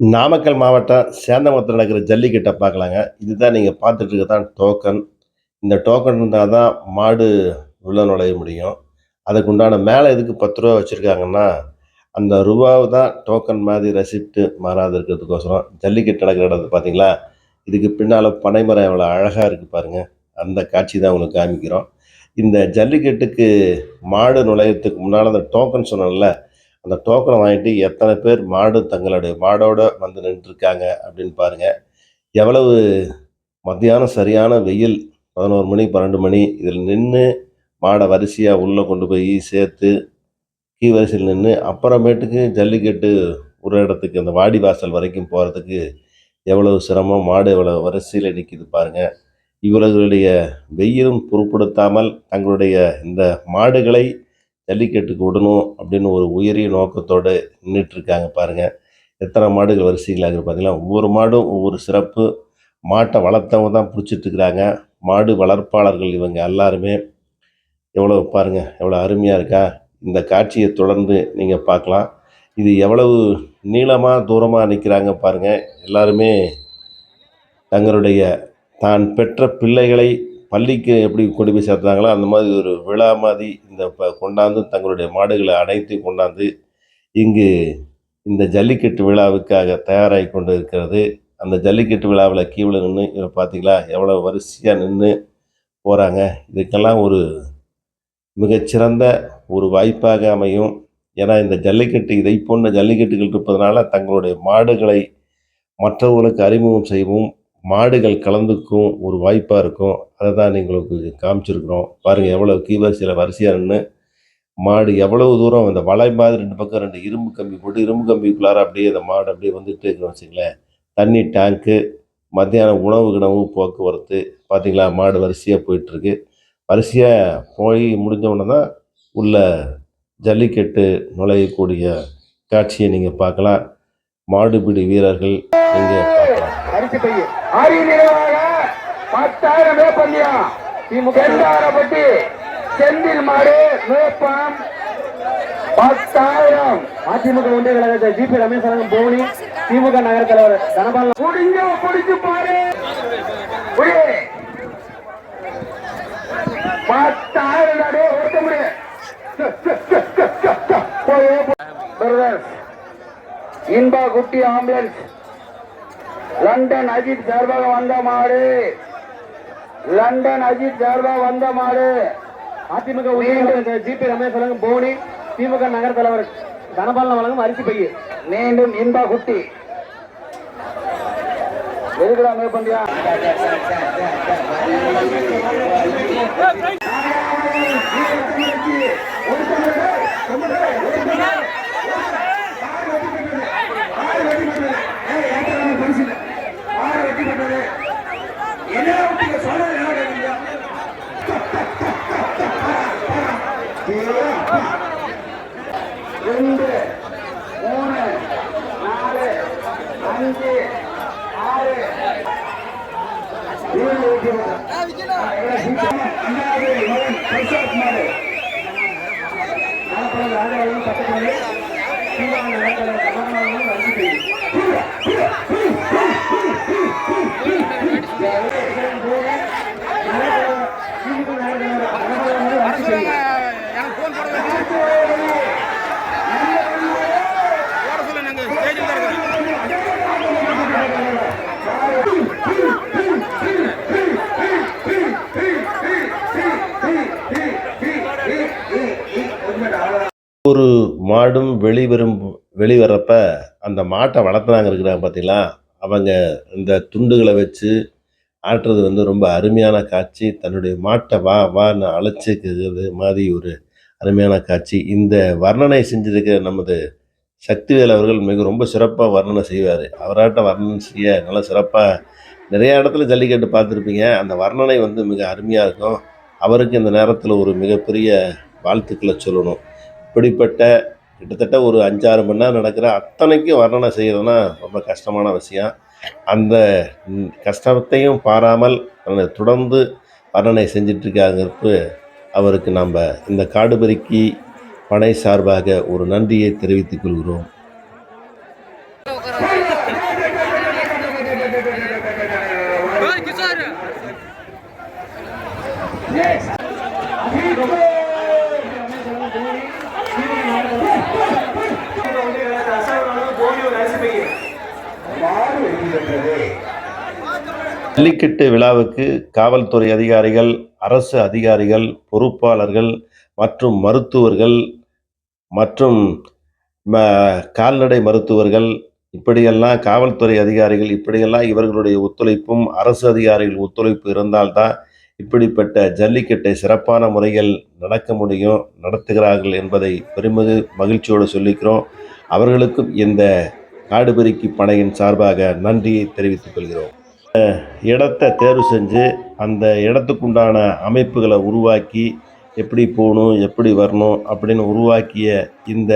நாமக்கல் மாவட்டம் சேந்தமங்கலத்தில் நடக்கிற ஜல்லிக்கட்டை பார்க்கலாங்க. இதுதான் நீங்கள் பார்த்துட்டு தான் டோக்கன் இந்த டோக்கன் இருந்தால் தான் மாடு உள்ள நுழைய முடியும். அதுக்கு உண்டான மேலே எதுக்கு பத்து ரூபா வச்சுருக்காங்கன்னா அந்த ரூபாவை தான் டோக்கன் மாதிரி ரெசிப்ட்டு மாறாது இருக்கிறதுக்கோசரம் ஜல்லிக்கட்டு நடக்கிற இடத்துல பார்த்தீங்களா? இதுக்கு பின்னால் பனைமரம் எவ்வளோ அழகாக இருக்குது பாருங்கள் அந்த காட்சி தான் உங்களுக்கு காமிக்கிறோம். இந்த ஜல்லிக்கட்டுக்கு மாடு நுழையத்துக்கு முன்னால் அந்த டோக்கன் சொன்னோம்ல அந்த டோக்கனை வாங்கிட்டு எத்தனை பேர் மாடு தங்களுடைய மாடோட வந்து நின்றுருக்காங்க அப்படின்னு பாருங்கள் எவ்வளவு மத்தியானம் சரியான வெயில் பதினோரு மணி பன்னெண்டு மணி இதில் நின்று மாடை வரிசையாக உள்ளே கொண்டு போய் சேர்த்து கீ வரிசையில் நின்று அப்புறமேட்டுக்கு ஜல்லிக்கட்டு ஒரு இடத்துக்கு அந்த வாடி வாசல் வரைக்கும் போகிறதுக்கு எவ்வளவு சிரமம் மாடு எவ்வளோ வரிசையில் நிற்கிது பாருங்கள் இவர்களுடைய வெயிலும் பொருட்படுத்தாமல் தங்களுடைய இந்த மாடுகளை ஜல்லிக்கட்டுக்கு விடணும் அப்படின்னு ஒரு உயரிய நோக்கத்தோடு நின்றுட்டு இருக்காங்க எத்தனை மாடுகள் வரிசைகளாக இருக்குது பார்த்தீங்களா ஒவ்வொரு மாடும் ஒவ்வொரு சிறப்பு. மாட்டை வளர்த்தவங்க தான் பிடிச்சிட்ருக்குறாங்க. மாடு வளர்ப்பாளர்கள் இவங்க எல்லாருமே. எவ்வளோ பாருங்கள் எவ்வளோ அருமையாக இருக்கா? இந்த காட்சியை தொடர்ந்து நீங்கள் பார்க்கலாம். இது எவ்வளவு நீளமாக தூரமாக நிற்கிறாங்க பாருங்கள் எல்லாருமே தங்களுடைய தான் பெற்ற பிள்ளைகளை பள்ளிக்கு எப்படி கொண்டு போய் சேர்த்தாங்களோ அந்த மாதிரி ஒரு விழா மாதிரி இந்த இப்போ கொண்டாந்து தங்களுடைய மாடுகளை அனைத்து கொண்டாந்து இங்கு இந்த ஜல்லிக்கட்டு விழாவுக்காக தயாராகி கொண்டு இருக்கிறது. அந்த ஜல்லிக்கட்டு விழாவில் கீழே நின்று இதை பார்த்தீங்களா? எவ்வளோ வரிசையாக நின்று போகிறாங்க இதுக்கெல்லாம் ஒரு மிகச்சிறந்த ஒரு வாய்ப்பாக அமையும். ஏன்னா இந்த ஜல்லிக்கட்டு இதை போன்ற ஜல்லிக்கட்டுகள் இருப்பதனால தங்களுடைய மாடுகளை மற்றவர்களுக்கு அறிமுகம் செய்யவும் மாடுகள் கலந்துக்கும் ஒரு வாய்ப்பாக இருக்கும். அதை தான் எங்களுக்கு காமிச்சிருக்கிறோம். பாருங்கள் எவ்வளோ கீவரிசையில் வரிசையாக நின்று மாடு எவ்வளவு தூரம் அந்த வலை மாதிரி ரெண்டு பக்கம் ரெண்டு இரும்பு கம்பி போட்டு இரும்பு கம்பிக்குள்ளார அப்படியே அந்த மாடு அப்படியே வந்துட்டு இருக்குன்னு வச்சுங்களேன் தண்ணி டேங்க்கு மத்தியானம் உணவு கிணவு போக்குவரத்து பார்த்தீங்களா மாடு வரிசையாக போயிட்டுருக்கு. வரிசையாக போய் முடிஞ்ச உடனே தான் உள்ள ஜல்லிக்கட்டு நுழையக்கூடிய காட்சியை நீங்கள் பார்க்கலாம். மாடுபிடி வீரர்கள் இங்கே அரிசி பைய ஆரி நிறைவாக பத்தாயிரம் வேப்பந்தியம் செந்தாரப்பட்டி செந்தில் மாடு வேப்பம் பத்தாயிரம். அதிமுக ஒன்றிய கழகத்தை ஜிபி ரமேஷ் அரங்கம் போனி திமுக நகர தலைவர் தனபால். முடிஞ்ச முடிஞ்சு பாரு புடி. பத்தாயிரம் நாடு ஒருத்த முடியும் பிரதர்ஸ் இன்பா குட்டி ஆம்புலன்ஸ் லண்டன் அஜித் சார்பாக வந்த மாடு லண்டன் அஜித் சார்பாக வந்த மாடு அதிமுக ஜிபி ரமேஷ் வழங்கும் போனி திமுக நகர தலைவர் தனபாலன் வழங்கும் அரிசி பைய மீண்டும் இன்பா குட்டி எதுக்குடா மேற்பந்தியா அஞ்சு ஆறு. ஏழு எட்டு அஞ்சாவது மகன் பிரசாத் மாடு நாற்பது ஆறாவது பத்தொன்பது சீவான நகர கமலநாதன் வந்து எனக்கு ஃபோன் போட போட சொல்ல நாங்கள் ஸ்டேஜில் தான் இருக்கிறோம் ஒரு மாடும் வெளிவரும் வெளிவரப்ப அந்த மாட்டை வளர்த்துனாங்க இருக்கிறாங்க பார்த்தீங்களா? அவங்க இந்த துண்டுகளை வச்சு ஆட்டுறது வந்து ரொம்ப அருமையான காட்சி. தன்னுடைய மாட்டை வா வான்னு அழைச்சிக்கிறது மாதிரி ஒரு அருமையான காட்சி. இந்த வர்ணனை செஞ்சிருக்கிற நமது சக்திவேல் அவர்கள் மிக ரொம்ப சிறப்பாக வர்ணனை செய்வார். அவராட்ட வர்ணனை செய்ய நல்லா சிறப்பாக நிறைய இடத்துல ஜல்லிக்கட்டு பார்த்துருப்பீங்க. அந்த வர்ணனை வந்து மிக அருமையாக இருக்கும். அவருக்கு இந்த நேரத்தில் ஒரு மிகப்பெரிய வாழ்த்துக்களை சொல்லணும். இப்படிப்பட்ட கிட்டத்தட்ட ஒரு அஞ்சாறு மணி நேரம் நடக்கிற அத்தனைக்கும் வர்ணனை செய்கிறதுனா ரொம்ப கஷ்டமான விஷயம். அந்த கஷ்டத்தையும் பாராமல் தொடர்ந்து வர்ணனை செஞ்சிட்ருக்காங்கிறப்ப அவருக்கு நம்ம இந்த காடுபெருக்கி படை சார்பாக ஒரு நன்றியை தெரிவித்துக் கொள்கிறோம். ஏய் ஜல்லிக்கட்டு விழாவுக்கு காவல்துறை அதிகாரிகள் அரசு அதிகாரிகள் பொறுப்பாளர்கள் மற்றும் மருத்துவர்கள் மற்றும் ம- கால்நடை மருத்துவர்கள் இப்படியெல்லாம் காவல்துறை அதிகாரிகள் இப்படியெல்லாம் இவர்களுடைய ஒத்துழைப்பும் அரசு அதிகாரிகள் ஒத்துழைப்பு இருந்தால்தான் இப்படிப்பட்ட ஜல்லிக்கட்டை சிறப்பான முறையில் நடக்க முடியும் நடத்துகிறார்கள் என்பதை பெருமிகு மகிழ்ச்சியோடு சொல்லிக்கிறோம். அவர்களுக்கும் இந்த காடுபெருக்கி படையின் சார்பாக நன்றியை தெரிவித்துக் கொள்கிறோம். இடத்தை தேர்வு செஞ்சு அந்த இடத்துக்குண்டான அமைப்புகளை உருவாக்கி எப்படி போகணும் எப்படி வரணும் அப்படின்னு உருவாக்கிய இந்த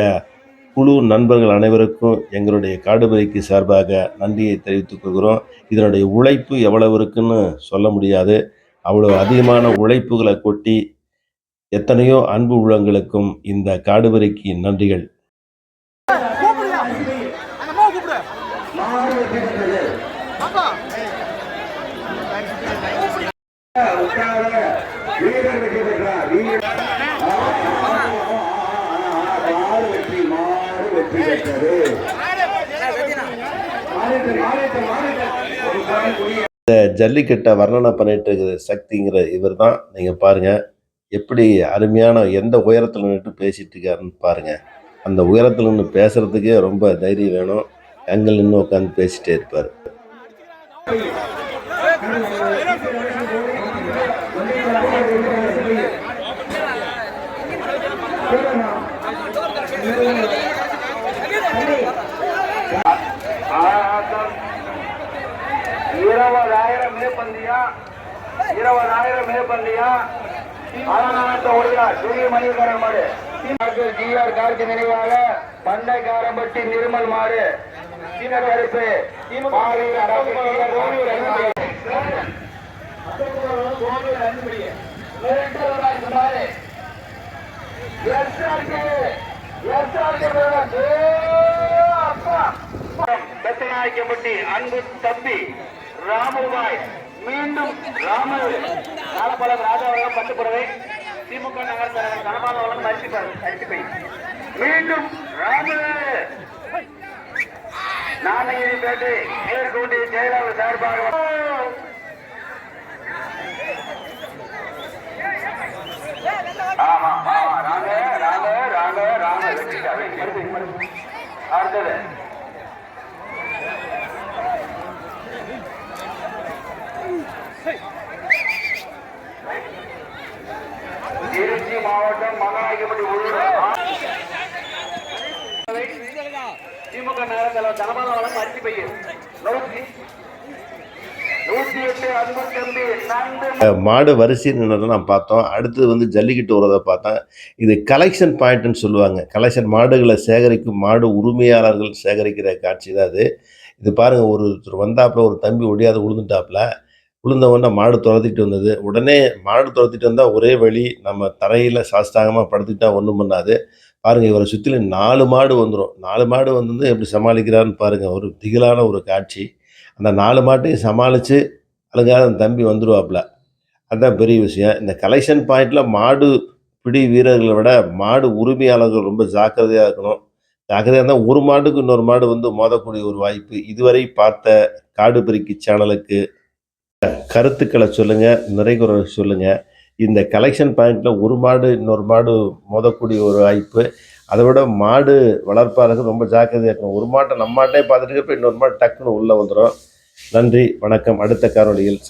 குழு நண்பர்கள் அனைவருக்கும் எங்களுடைய காடுபதிக்கு சார்பாக நன்றியை தெரிவித்துக் கொள்கிறோம். இதனுடைய உழைப்பு எவ்வளவு இருக்குன்னு சொல்ல முடியாது. அவ்வளோ அதிகமான உழைப்புகளை கொட்டி எத்தனையோ அன்பு உள்ளங்களுக்கும் இந்த காடுபறிக்கு நன்றிகள். ஜல்லிக்கட்டை வர்ணனை பண்ணிட்டு இருக்கிற சக்திங்கிற இவர் தான் நீங்கள் பாருங்கள் எப்படி அருமையான எந்த உயரத்தில் நின்று பேசிட்டு இருக்காருன்னு பாருங்கள் அந்த உயரத்தில் நின்று பேசுகிறதுக்கே ரொம்ப தைரியம் வேணும். அங்கே நின்று உட்காந்து பேசிட்டே இருப்பார். ஆ. மேற்பந்தியா இருபதாயிரம் மேற்பந்தியா மணிகரன் மாடு. ஜி ஆர் நினைவாக பண்டைக்காரம்பட்டி நிர்மல் மாடு. கருப்பு. அன்பு தம்பி ராமுபாய். மீண்டும் ராமு நாலப்பழம் ராஜாவளம் பட்டு புடவை திமுக நகர் தலைவர் கனமான வளம் அரிசி அரிசி மீண்டும் ராமு நாணயப்பேட்டை மேற்கொண்டு ஜெயலலிதா சார்பாக ஆமா ஆமா ராங்க ராங்க ராங்க ராங்க அடுத்தது. திமுக அரிசி பையன் மாடு வரிசை நின்றதை நான் பார்த்தோம். அடுத்தது வந்து ஜல்லிக்கட்டு உறதை பார்த்தேன். இது கலெக்ஷன் பாயிண்ட்னு சொல்லுவாங்க. கலெக்ஷன் மாடுகளை சேகரிக்கும் மாடு உரிமையாளர்கள் சேகரிக்கிற காட்சி தான் அது. இது பாருங்கள் ஒருத்தர் வந்தாப்புல ஒரு தம்பி ஒடியாத உழுந்துட்டாப்புல. உளுந்தவொன்னே மாடு துரத்திட்டு வந்தது. உடனே மாடு துரத்திட்டு வந்தால் ஒரே வழி நம்ம தரையில் சாஸ்தாகமாக படுத்துக்கிட்டால் ஒன்றும் பண்ணாது. பாருங்கள் இவரை சுற்றிலும் நாலு மாடு வந்துடும் நாலு மாடு வந்து எப்படி சமாளிக்கிறாருன்னு பாருங்கள் ஒரு திகிலான ஒரு காட்சி. அந்த நாலு மாட்டையும் சமாளித்து அழுங்காத தம்பி வந்துடுவாப்புல அதுதான் பெரிய விஷயம். இந்த கலெக்ஷன் பாயிண்டில் மாடு பிடி வீரர்களை விட மாடு உரிமையாளர்கள் ரொம்ப ஜாக்கிரதையாக இருக்கணும். ஜாக்கிரதையாக இருந்தால் ஒரு மாடுக்கு இன்னொரு மாடு வந்து மோதக்கூடிய ஒரு வாய்ப்பு. இதுவரை பார்த்த காடு பெருக்கி சேனலுக்கு கருத்துக்களை சொல்லுங்கள் நிறைகுறை சொல்லுங்கள் இந்த கலெக்ஷன் பாயிண்டில் ஒரு மாடு இன்னொரு மாடு மோதக்கூடிய ஒரு வாய்ப்பு. அதை விட மாடு வளர்ப்பாளர்கள் ரொம்ப ஜாக்கிரதையாக இருக்கணும். ஒரு மாட்டை நம்ம மாட்டே பார்த்துட்டு இருக்கப்ப இன்னொரு மாடு டக்குன்னு உள்ளே வந்துடும் நன்றி வணக்கம். அடுத்த காணொளியில்